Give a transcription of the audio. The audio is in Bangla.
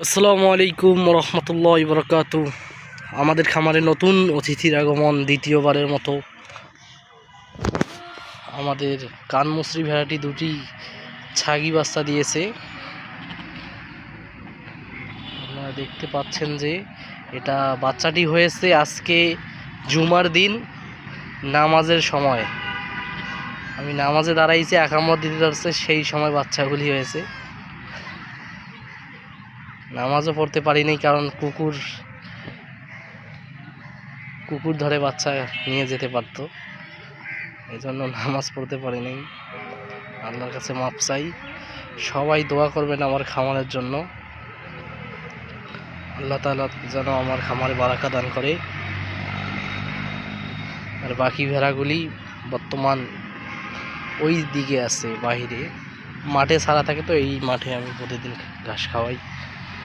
আসসালামু আলাইকুম রহমতুল্লাহ বরকাত। আমাদের খামারে নতুন অতিথির আগমন দ্বিতীয়বারের মতো। আমাদের কানমুসরি ভেড়াটি দুটি ছাগি বাচ্চা দিয়েছে। আপনারা দেখতে পাচ্ছেন যে এটা বাচ্চাটি হয়েছে আজকে জুমার দিন নামাজের সময়। আমি নামাজে দাঁড়াইছি একামত দিতে যাচ্ছে সেই সময় বাচ্চাগুলি হয়েছে। নামাজও পড়তে পারিনি কারণ কুকুর কুকুর ধরে বাচ্চা নিয়ে যেতে পারতো। এই জন্য নামাজ পড়তে পারিনি। আল্লাহর কাছে মাপ চাই। সবাই দোয়া করবেন আমার খামারের জন্য। আল্লাহ তালা যেন আমার খামারে বারাকা দান করে। আর বাকি ভেড়াগুলি বর্তমান ওই দিকে আছে, বাহিরে। মাঠে ছাড়া থাকে তো, এই মাঠে আমি প্রতিদিন ঘাস খাওয়াই।